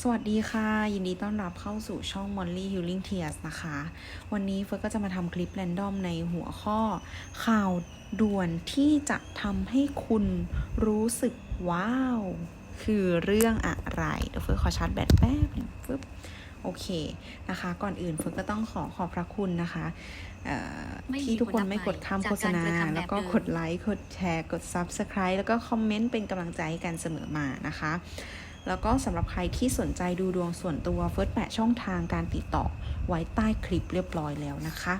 สวัสดีค่ะ ยินดีต้อนรับเข้าสู่ช่อง Molly Healing Tears นะคะ วันนี้เฟิร์สก็จะมาทำคลิปแรนดอมในหัวข้อ ข่าวด่วนที่จะทำให้คุณรู้สึกว้าว คือเรื่องอะไรเดี๋ยวเฟิร์สขอชาร์จแบตแป๊บหนึงปึ๊บโอเคนะคะ ก่อนอื่นเฟิร์สก็ต้องขอขอบพระคุณนะคะเอ่อไม่มีที่ทุกคนผลลัพธ์ไม่กดข้ามจากโฆษณาการกระทำแบบแล้วก็เดิมกดไลค์กดแชร์กด Subscribe แล้วก็คอมเมนต์เป็นกำลังใจให้กันเสมอมานะคะ แล้วก็สำหรับใครที่สนใจดูดวงส่วนตัวเฟิร์สแปะช่องทางการติดต่อไว้ใต้คลิปเรียบร้อยแล้วนะคะ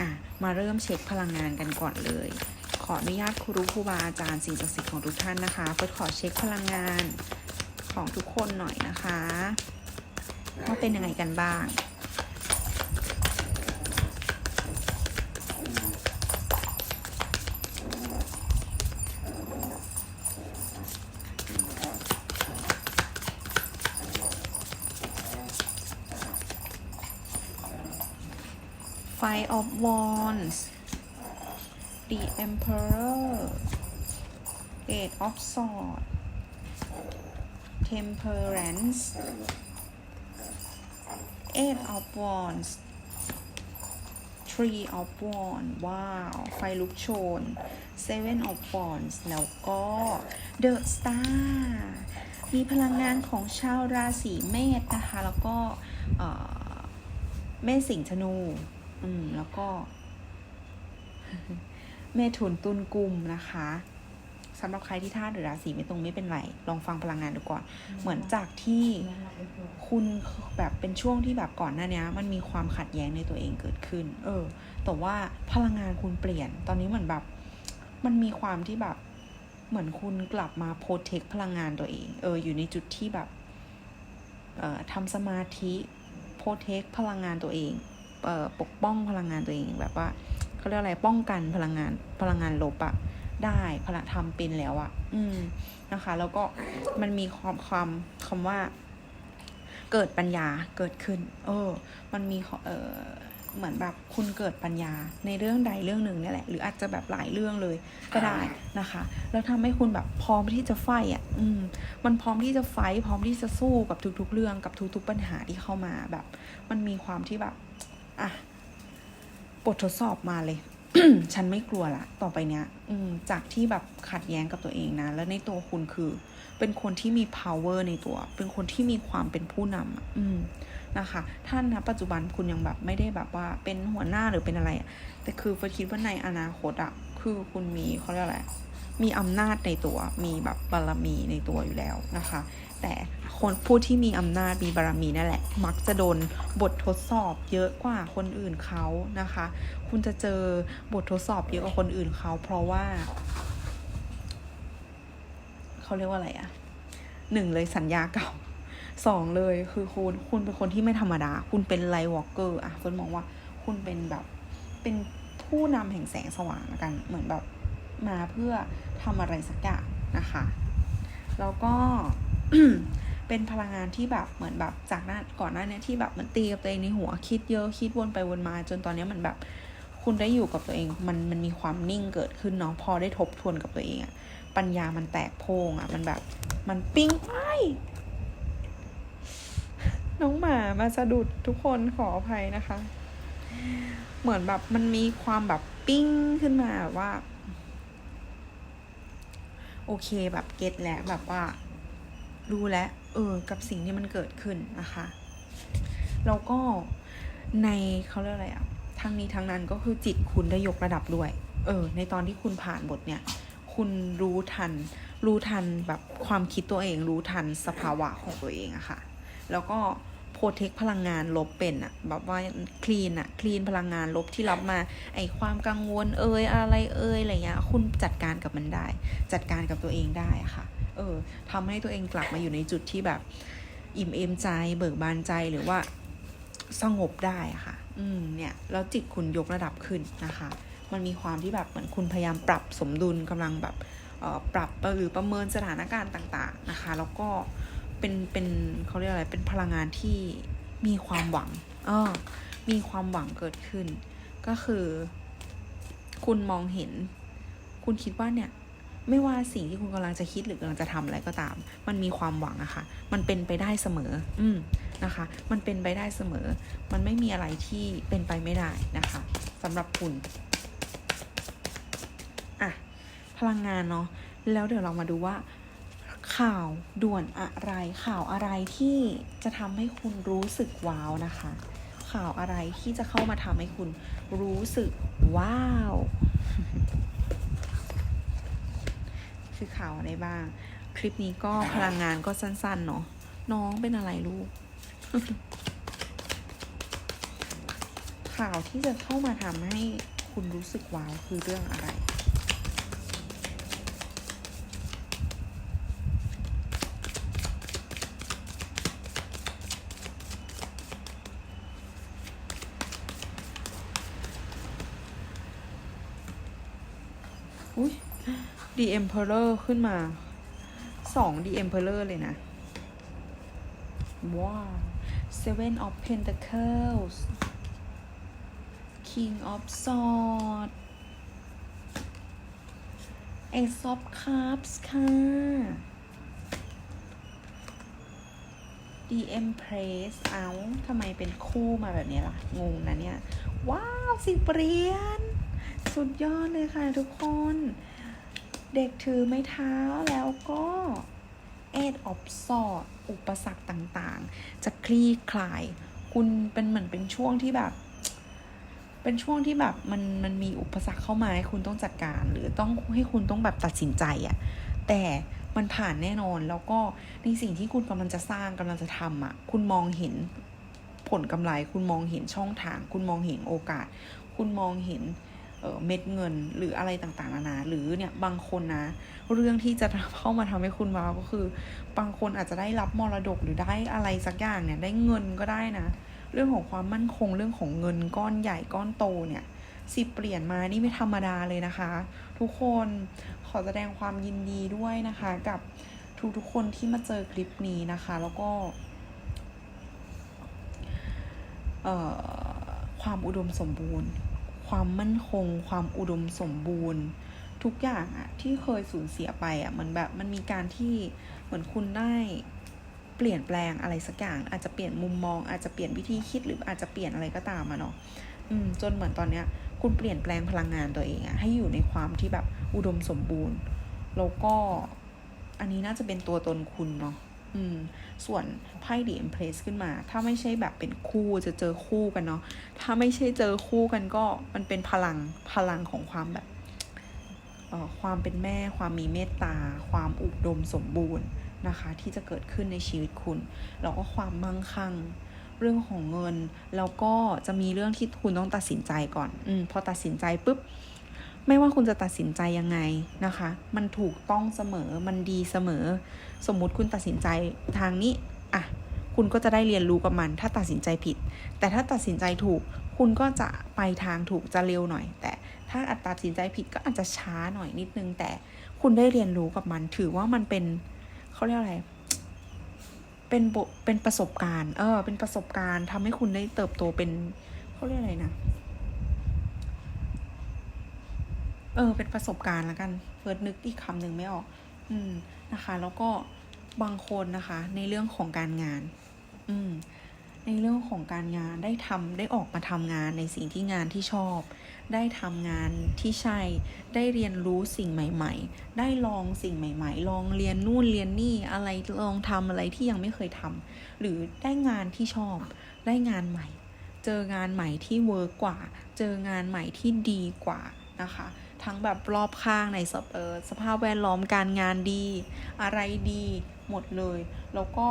อะมาเริ่มเช็คพลังงานกันก่อนเลย ขออนุญาตครูครูบาอาจารย์สิ่งศักดิ์สิทธิ์ของทุกท่านนะคะเฟิร์สขอเช็คพลังงานของทุกคนหน่อยนะคะว่าเป็นยังไงกันบ้าง Five of Wands The Emperor Eight of Swords Temperance Eight of Wands Three of Wands ว้าว ไฟลุกโชน Seven of Wands แล้วก็ The Star มีพลังงานของชาวราศีเมษนะคะ แล้วก็เมษสิงห์ธนู อืม แล้วก็ เมถุนตุลกุมนะคะสำหรับใครที่ธาตุหรือราศีไม่ตรงไม่เป็นไร ลองฟังพลังงานดูก่อน เหมือนจากที่คุณแบบเป็นช่วงที่แบบก่อนหน้านี้มันมีความขัดแย้งในตัวเองเกิดขึ้น เออ แต่ว่าพลังงานคุณเปลี่ยน ตอนนี้เหมือนแบบ มันมีความที่แบบ เหมือนคุณกลับมาโปรเทคพลังงานตัวเอง เออ อยู่ในจุดที่แบบ เอ่อทำสมาธิโปรเทคพลังงานตัวเองเอ่อ ปกป้องพลังงานตัวเองแบบว่าเขาเรียกอะไรป้องกันพลังงานพลังงานลบอะได้พละทำเป็นแล้วอะอืมนะคะ แล้วก็มันมีความความคำว่า เกิดปัญญาเกิดขึ้น เออ มันมีเออเหมือนแบบคุณเกิดปัญญาในเรื่องใดเรื่องหนึ่งนี่แหละ หรืออาจจะแบบหลายเรื่องเลยก็ได้นะคะ แล้วทำให้คุณแบบพร้อมที่จะไฟอะ อืม มันพร้อมที่จะไฟพร้อมที่จะสู้กับทุกๆ เรื่องกับทุกๆปัญหาที่เข้ามาแบบ มันมีความที่แบบ อะบททดสอบมาเลย ฉันไม่กลัวละ ต่อไปเนี้ย อืจากที่แบบขัดแย้งกับตัวเองนะ แล้วในตัวคุณคือ เป็นคนที่มี power ในตัว เป็นคนที่มีความเป็นผู้นำอืมนะคะท่านนะปัจจุบันคุณยังแบบไม่ได้แบบว่าเป็นหัวหน้าหรือเป็นอะไร แต่คือเฟิร์คิดว่าในอนาคตอะคือคุณมีเขาเรียกอะไร มีอำนาจในตัว มีแบบบารมีในตัวอยู่แล้วนะคะ แต่คนผู้ที่มีอำนาจมีบารมีนั่นแหละ มักจะโดนบททดสอบเยอะกว่าคนอื่นเขานะคะ คุณจะเจอบททดสอบเยอะกว่าคนอื่นเขาเพราะว่า เขาเรียกว่าอะไรอะหนึ่งเลยสัญญาเก่าสองเลยคือคุณคุณเป็นคนที่ไม่ธรรมดา คุณเป็นไลวอล์กเกอร์อะคนมองว่าคุณเป็นแบบเป็นผู้นำแห่งแสงสว่างกัน เหมือนแบบมาเพื่อทำอะไรสักอย่างนะคะ แล้วก็ เป็นพลังงานที่แบบเหมือนแบบจากหน้าก่อนหน้าเนี้ยที่แบบเหมันตีกับตัวเองในหัวคิดเยอะคิดวนไปวนมา จนตอนนี้มันแบบคุณได้อยู่กับตัวเอง มันมันมีความนิ่งเกิดขึ้นเนาะพอได้ทบทวนกับตัวเองอะปัญญามันแตกโพงอะมันแบบมันปิ้งไปน้องหมามาสะดุดทุกคนขออภัยนะคะ เหมือนแบบมันมีความแบบปิ้งขึ้นมาแบบว่า โอเคแบบเก็ตแล้วแบบว่า รู้แล้วเออกับสิ่งที่มันเกิดขึ้นนะคะแล้วก็ในเขาเรียกอะไรอะทั้งนี้ทั้งนั้นก็คือจิตคุณได้ยกระดับด้วย เออ ในตอนที่คุณผ่านบทเนี่ย คุณรู้ทัน รู้ทันแบบความคิดตัวเอง รู้ทันสภาวะของตัวเองอะค่ะ แล้วก็โปรเทคพลังงานลบเป็นอะแบบว่าคลีนอะคลีนพลังงานลบที่รับมา ไอความกังวลเอ่ยอะไรเอ่ยอะไรเงี้ย คุณจัดการกับมันได้ จัดการกับตัวเองได้อะค่ะ เออทำให้ตัวเองกลับมาอยู่ในจุดที่แบบ อิ่มเอมใจ เบิกบานใจหรือว่าสงบได้ค่ะ อืมเนี่ยแล้วจิตคุณยกระดับขึ้นนะคะ มันมีความที่แบบเหมือนคุณพยายามปรับสมดุลกำลังแบบออปรับหรือประเมินสถานการณ์ต่าง ๆนะคะ แล้วก็เป็นเป็นเขาเรียกอะไรเป็นพลังงานที่มีความหวังเออมีความหวังเกิดขึ้น ก็คือ คุณมองเห็น คุณคิดว่าเนี่ย ไม่ว่าสิ่งที่คุณกำลังจะคิดหรือกำลังจะทำอะไรก็ตาม มันมีความหวังอะค่ะ มันเป็นไปได้เสมอ อืมนะคะ มันเป็นไปได้เสมอ มันไม่มีอะไรที่เป็นไปไม่ได้นะคะสำหรับคุณอะพลังงานเนาะแล้วเดี๋ยวเรามาดูว่า ข่าวด่วนอะไร ข่าวอะไรที่จะทำให้คุณรู้สึกว้าวนะคะ ข่าวอะไรที่จะเข้ามาทำให้คุณรู้สึกว้าว คือข่าวอะไรบ้าง คลิปนี้ก็พลังงานก็สั้นๆเนาะน้องเป็นอะไรลูก ข่าวที่จะเข้ามาทำให้คุณรู้สึกว้าวคือเรื่องอะไร อุ้ย The Emperor ขึ้นมาสอง The Emperor เลยนะ ว้าว Seven of Pentacles King of Swords Ace of Cups ค่ะ The Empress เอาทำไมเป็นคู่มาแบบนี้ล่ะ งงนะเนี่ย ว้าว สิเหรียญสุดยอดเลยค่ะทุกคน เด็กถือไม้เท้าแล้วก็ Eight of Swords อุปสรรคต่างๆ จะคลี่คลาย คุณเป็นเหมือนเป็นช่วงที่แบบ เป็นช่วงที่แบบมันมันมีอุปสรรคเข้ามาให้คุณต้องจัดการ หรือต้องให้คุณต้องแบบตัดสินใจอะแต่มันผ่านแน่นอนแล้วก็ในสิ่งที่คุณกำลังจะสร้างกำลังจะทำอะ คุณมองเห็นผลกำไร คุณมองเห็นช่องทาง คุณมองเห็นโอกาส คุณมองเห็น เม็ดเงินหรืออะไรต่างๆนานาหรือเนี่ยบางคนนะ เรื่องที่จะเข้ามาทำให้คุณว้าวก็คือ บางคนอาจจะได้รับมรดกหรือได้อะไรสักอย่างเนี่ยได้เงินก็ได้นะ เรื่องของความมั่นคงเรื่องของเงินก้อนใหญ่ก้อนโตเนี่ยสิเปลี่ยนมานี่ไม่ธรรมดาเลยนะคะ ทุกคนขอแสดงความยินดีด้วยนะคะ กับทุกๆคนที่มาเจอคลิปนี้นะคะ แล้วก็ความอุดมสมบูรณ์ ความมั่นคง ความอุดมสมบูรณ์ ทุกอย่างอะที่เคยสูญเสียไปอะมันแบบมันมีการที่เหมือนคุณได้เปลี่ยนแปลงอะไรสักอย่าง อาจจะเปลี่ยนมุมมอง อาจจะเปลี่ยนวิธีคิดหรืออาจจะเปลี่ยนอะไรก็ตามอะเนาะอืมจนเหมือนตอนเนี้ย คุณเปลี่ยนแปลงพลังงานตัวเองอะให้อยู่ในความที่แบบอุดมสมบูรณ์ แล้วก็อันนี้น่าจะเป็นตัวตนคุณเนาะ อืม ส่วนไพ่ดีเอ็มเพรสขึ้นมา ถ้าไม่ใช่แบบเป็นคู่จะเจอคู่กันเนาะ ถ้าไม่ใช่เจอคู่กันก็มันเป็นพลังพลังของความแบบเอ่อความเป็นแม่ ความมีเมตตา ความอุดมสมบูรณ์นะคะ ที่จะเกิดขึ้นในชีวิตคุณ แล้วก็ความมั่งคั่งเรื่องของเงิน แล้วก็จะมีเรื่องที่คุณต้องตัดสินใจก่อน อืม พอตัดสินใจปุ๊บ ไม่ว่าคุณจะตัดสินใจยังไงนะคะ มันถูกต้องเสมอมันดีเสมอ สมมุติคุณตัดสินใจทางนี้อะคุณก็จะได้เรียนรู้กับมัน ถ้าตัดสินใจผิด แต่ถ้าตัดสินใจถูก คุณก็จะไปทางถูกจะเร็วหน่อย แต่ถ้าตัดสินใจผิดก็อาจจะช้าหน่อยนิดนึง แต่คุณได้เรียนรู้กับมัน ถือว่ามันเป็นเขาเรียกอะไร เป็นบเป็นประสบการณ์ เออ เป็นประสบการณ์ทำให้คุณได้เติบโตเป็นเขาเรียกอะไรนะ เออ เป็นประสบการณ์ล้วกันเฟิร์สนึกอีกคำหนึ่งไม่ออก อืมนะคะ แล้วก็บางคนนะคะ ในเรื่องของการงาน อืม ในเรื่องของการงานได้ทำได้ออกมาทำงานในสิ่งที่งานที่ชอบ ได้ทำงานที่ใช่ ได้เรียนรู้สิ่งใหม่ ๆ ได้ลองสิ่งใหม่ ๆ ลองเรียนนู่นเรียนนี่อะไรลองทำอะไรที่ยังไม่เคยทำหรือได้งานที่ชอบ ได้งานใหม่ เจองานใหม่ที่เวิร์กกว่า เจองานใหม่ที่ดีกว่านะคะ ทั้งแบบรอบข้างในสเออสภาพแวดล้อมการงานดี อะไรดีหมดเลย แล้วก็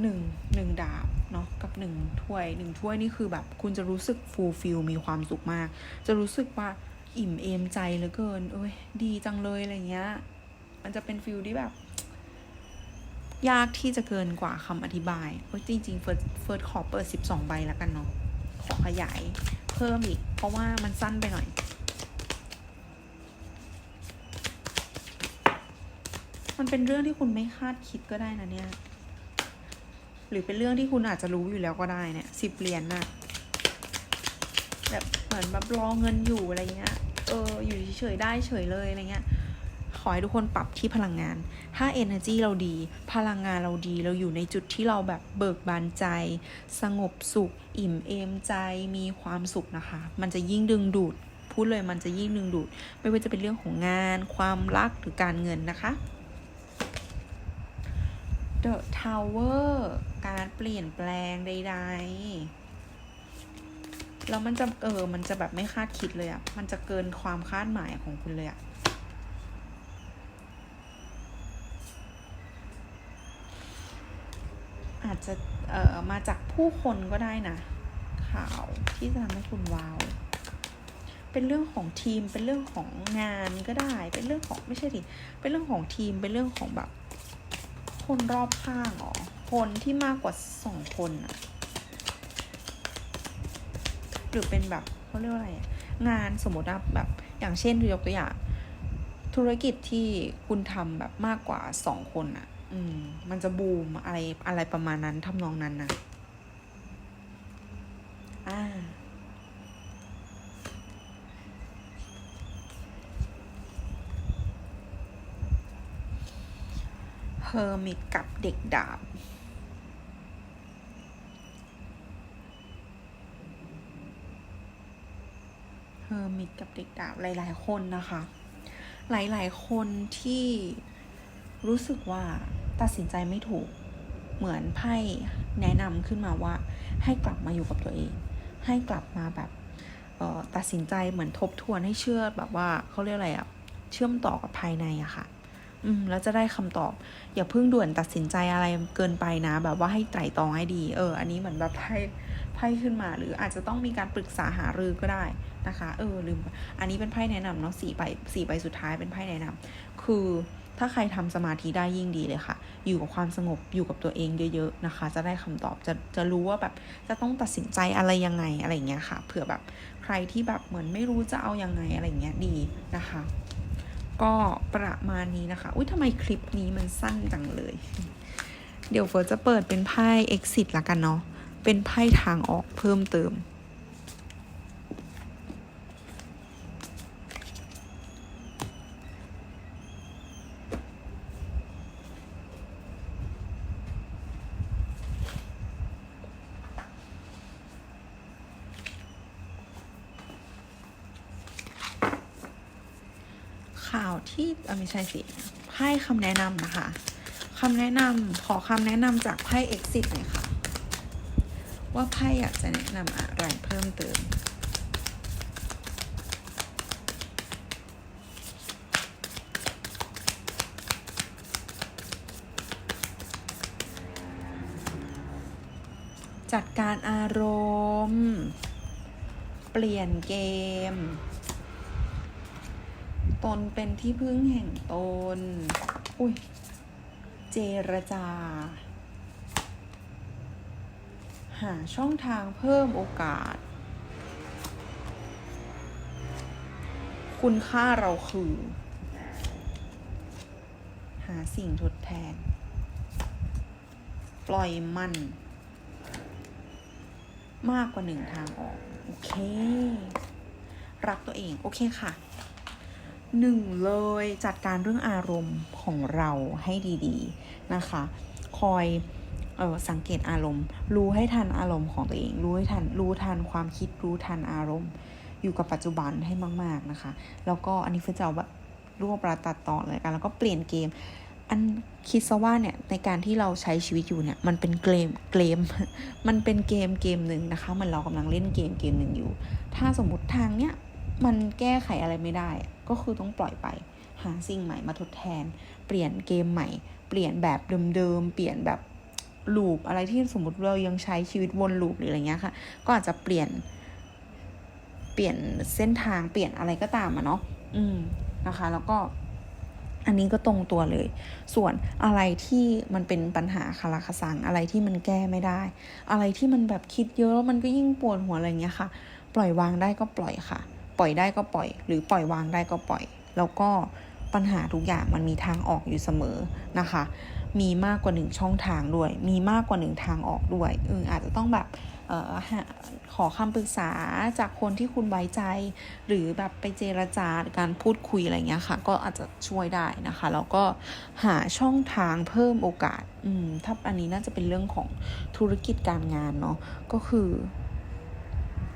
หนึ่งหนึ่งดาบเนาะกับหนึ่งถ้วยหนึ่งถ้วยนี่คือแบบคุณจะรู้สึกฟูลฟิลมีความสุขมาก จะรู้สึกว่าอิ่มเอมใจเหลือเกิน เอ้ย ดีจังเลยอะไรเงี้ย มันจะเป็นฟิลที่แบบ ยากที่จะเกินกว่าคำอธิบายเอ้ยจริง ๆ เฟิร์สเฟิร์สขอเปิดสิบสองใบแล้วกันเนาะขอขยายเพิ่มอีก เพราะว่ามันสั้นไปหน่อย มันเป็นเรื่องที่คุณไม่คาดคิดก็ได้นะเนี่ย หรือเป็นเรื่องที่คุณอาจจะรู้อยู่แล้วก็ได้เนี่ยสิบเหรียญน่ะ แบบเหมือนแบบรอเงินอยู่อะไรเงี้ย เออ อยู่เฉยๆได้เฉยเลยอะไรเงี้ย ขอให้ทุกคนปรับที่พลังงาน ถ้า energy เราดี พลังงานเราดี เราอยู่ในจุดที่เราแบบเบิกบานใจ สงบสุข อิ่มเอมใจ มีความสุขนะคะ มันจะยิ่งดึงดูดพูดเลยมันจะยิ่งดึงดูด ไม่ว่าจะเป็นเรื่องของงาน ความรักหรือการเงินนะคะ The Tower การเปลี่ยนแปลงใดๆ แล้วมันจะเออ มันจะแบบไม่คาดคิดเลยอะ่ะมันจะเกินความคาดหมายของคุณเลยอะ่ะอาจจะเอ่อมาจากผู้คนก็ได้นะ ข่าวที่จะทำให้คุณว้าว เป็นเรื่องของทีม เป็นเรื่องของงานก็ได้ เป็นเรื่องของไม่ใช่ดิ เป็นเรื่องของทีม เป็นเรื่องของแบบ คนรอบข้างหรอ คนที่มากกว่าสองคนอะหรือเป็นแบบเขาเรียกว่าอะไร งานสมมติแบบ อย่างเช่นยกตัวอย่าง ธุรกิจที่คุณทำแบบมากกว่าสองคนอะอืม มันจะบูมอะไรอะไรประมาณนั้นทำนองนั้นนะอ่า เฮ อร์มิตกับเด็กดาบเฮอร์มิตกับเด็กดาบหลาย ๆ คนนะคะ หลาย ๆ คนที่รู้สึกว่าตัดสินใจไม่ถูกเหมือนไพ่แนะนำขึ้นมาว่าให้กลับมาอยู่กับตัวเอง ให้กลับมาแบบตัดสินใจเหมือนทบทวนให้เชื่อแบบว่าเขาเรียกอะไรอะเชื่อมต่อกับภายในอะค่ะ อืมแล้วจะได้คำตอบ อย่าเพิ่งด่วนตัดสินใจอะไรเกินไปนะ แบบว่าให้ไตร่ตรองให้ดี เออ อันนี้เหมือนแบบไพ่ไพ่ขึ้นมา หรืออาจจะต้องมีการปรึกษาหารือก็ได้นะคะ เออ ลืม อันนี้เป็นไพ่แนะนำเนาะสี่ใบสี่ใบสุดท้ายเป็นไพ่แนะนำคือถ้าใครทำสมาธิได้ยิ่งดีเลยค่ะ อยู่กับความสงบ อยู่กับตัวเองเยอะๆนะคะ จะได้คำตอบ จะ จะรู้ว่าแบบ จะต้องตัดสินใจอะไรยังไง อะไรอย่างเงี้ยค่ะ เผื่อแบบใครที่แบบเหมือนไม่รู้จะเอายังไงอะไรอย่างเงี้ยดีนะคะ ก็ประมาณนี้นะคะ อุ้ยทำไมคลิปนี้มันสั้นจังเลย เดี๋ยวเฟิร์สจะเปิดเป็นไพ่ exit ละกันเนาะ เป็นไพ่ทางออกเพิ่มเติม ข่าวที่ไม่ใช่สิไพ่คำแนะนำนะคะคำแนะนำขอคำแนะนำจากไพ่ exit หน่อยค่ะ ว่าไพ่อยากจะแนะนำอะไรเพิ่มเติมจัดการอารมณ์ เปลี่ยนเกม ตนเป็นที่พึ่งแห่งตน อุ้ย เจรจา หาช่องทางเพิ่มโอกาส คุณค่าเราคือ หาสิ่งทดแทน ปล่อยมัน มากกว่าหนึ่งทางออก โอเค รักตัวเอง โอเคค่ะ หนึ่งเลยจัดการเรื่องอารมณ์ของเราให้ดีๆนะคะ คอยเออสังเกตอารมณ์ รู้ให้ทันอารมณ์ของตัวเอง รู้ให้ทันรู้ทันความคิดรู้ทันอารมณ์ อยู่กับปัจจุบันให้มาก ๆนะคะ แล้วก็อันนี้คือจะเอาแบบรวบรัดตัดต่อเลยกัน แล้วก็เปลี่ยนเกม อันคิดซะว่าเนี่ยในการที่เราใช้ชีวิตอยู่เนี่ยมันเป็นเกมเกม มันเป็นเกมเกมหนึ่งนะคะ มันเรากำลังเล่นเกมเกมหนึ่งอยู่ ถ้าสมมติทางเนี้ยมันแก้ไขอะไรไม่ได้ ก็คือต้องปล่อยไป หาสิ่งใหม่มาทดแทน เปลี่ยนเกมใหม่ เปลี่ยนแบบเดิมๆ เปลี่ยนแบบลูปอะไรที่สมมติเรายังใช้ชีวิตวนลูปหรืออะไรเงี้ยค่ะ ก็อาจจะเปลี่ยน เปลี่ยนเส้นทางเปลี่ยนอะไรก็ตามอะเนาะ อืมนะคะ แล้วก็อันนี้ก็ตรงตัวเลย ส่วนอะไรที่มันเป็นปัญหาคาราคาซังอะไรที่มันแก้ไม่ได้ อะไรที่มันแบบคิดเยอะแล้วมันก็ยิ่งปวดหัวอะไรเงี้ยค่ะ ปล่อยวางได้ก็ปล่อยค่ะ ปล่อยได้ก็ปล่อย หรือปล่อยวางได้ก็ปล่อย แล้วก็ปัญหาทุกอย่างมันมีทางออกอยู่เสมอนะคะ มีมากกว่าหนึ่งช่องทางด้วย มีมากกว่าหนึ่งทางออกด้วยเอออาจจะต้องแบบออขอคำปรึกษาจากคนที่คุณไว้ใจ หรือแบบไปเจรจาการพูดคุยอะไรเงี้ยค่ะ ก็อาจจะช่วยได้นะคะ แล้วก็หาช่องทางเพิ่มโอกาส อืมถ้าอันนี้น่าจะเป็นเรื่องของธุรกิจการงานเนาะก็คือ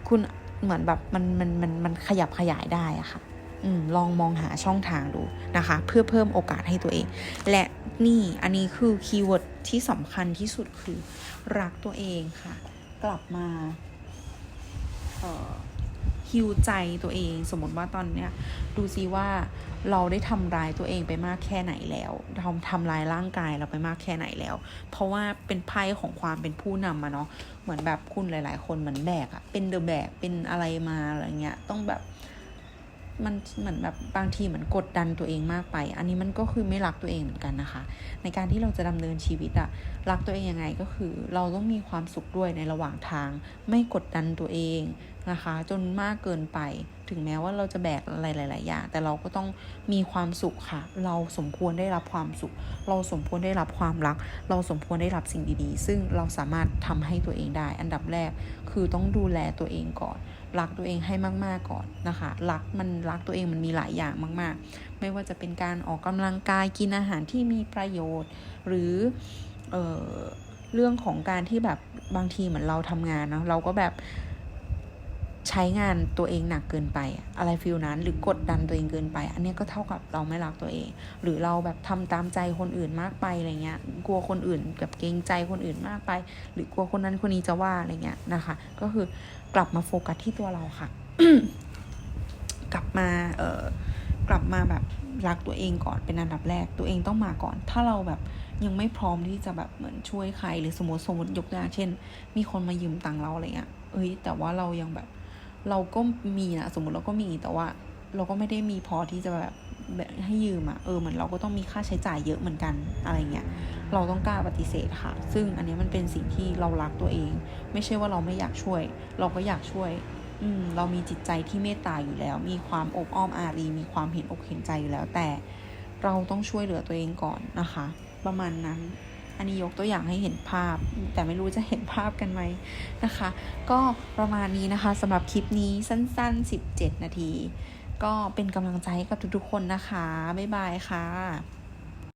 คุณ เหมือนแบบมันมันมันมันขยับขยายได้อะค่ะอืมลองมองหาช่องทางดูนะคะ เพื่อเพิ่มโอกาสให้ตัวเอง และนี่อันนี้คือคีย์เวิร์ดที่สำคัญที่สุดคือรักตัวเองค่ะ กลับมาเอ่อ ฮิวใจตัวเอง สมมติว่าตอนเนี้ยดูซิว่าเราได้ทำร้ายตัวเองไปมากแค่ไหนแล้วทำทำร้ายร่างกายเราไปมากแค่ไหนแล้ว เพราะว่าเป็นไพ่ของความเป็นผู้นำมาเนาะเหมือนแบบคุณหลาย ๆ คนเหมือนแบกอะเป็นเดอะแบกเป็นอะไรมาอะไรเงี้ยต้องแบบ มันเหมือนแบบบางทีเหมือนกดดันตัวเองมากไป อันนี้มันก็คือไม่รักตัวเองเหมือนกันนะคะ ในการที่เราจะดำเนินชีวิตอะรักตัวเองยังไงก็คือ เราต้องมีความสุขด้วยในระหว่างทาง ไม่กดดันตัวเองนะคะ จนมากเกินไป ถึงแม้ว่าเราจะแบกอะไรหลาย ๆ อย่าง แต่เราก็ต้องมีความสุขค่ะ เราสมควรได้รับความสุข เราสมควรได้รับความรัก เราสมควรได้รับสิ่งดี ๆ ซึ่งเราสามารถทำให้ตัวเองได้ อันดับแรกคือต้องดูแลตัวเองก่อน รักตัวเองให้มาก ๆก่อนนะคะ รักมันรักตัวเองมันมีหลายอย่างมาก ๆ ไม่ว่าจะเป็นการออกกำลังกายกินอาหารที่มีประโยชน์ หรือเออเรื่องของการที่แบบบางทีเหมือนเราทำงานเนาะเราก็แบบ ใช้งานตัวเองหนักเกินไป อะไรฟิลนั้น หรือกดดันตัวเองเกินไป อันนี้ก็เท่ากับเราไม่รักตัวเอง หรือเราแบบทำตามใจคนอื่นมากไปอะไรเงี้ยกลัวคนอื่นแบบเกรงใจคนอื่นมากไป หรือกลัวคนนั้นคนนี้จะว่าอะไรเงี้ยนะคะ ก็คือกลับมาโฟกัสที่ตัวเราค่ะ กลับมาเอ่อกลับมาแบบรักตัวเองก่อนเป็นอันดับแรกตัวเองต้องมาก่อน ถ้าเราแบบยังไม่พร้อมที่จะแบบเหมือนช่วยใครหรือสมมติสมมติยกตัวอย่างเช่น มีคนมายืมตังค์เราอะไรเงี้ยเอ้ยแต่ว่าเรายังแบบ เราก็มีนะสมมติเราก็มีแต่ว่า เราก็ไม่ได้มีพอที่จะแบบให้ยืมอะเออเหมือนเราก็ต้องมีค่าใช้จ่ายเยอะเหมือนกันอะไรเงี้ยเราต้องกล้าปฏิเสธค่ะ ซึ่งอันนี้มันเป็นสิ่งที่เรารักตัวเอง ไม่ใช่ว่าเราไม่อยากช่วย เราก็อยากช่วย อืมเรามีจิตใจที่เมตตาอยู่แล้ว มีความอบอ้อมอารี มีความเห็นอกเห็นใจอยู่แล้วแต่ เราต้องช่วยเหลือตัวเองก่อนนะคะ ประมาณนั้น อันนี้ยกตัวอย่างให้เห็นภาพ แต่ไม่รู้จะเห็นภาพกันไหมนะคะ ก็ประมาณนี้นะคะสำหรับคลิปนี้สั้น ๆ 17 นาที ก็เป็นกำลังใจกับทุกๆคนนะคะ บ๊ายบายค่ะ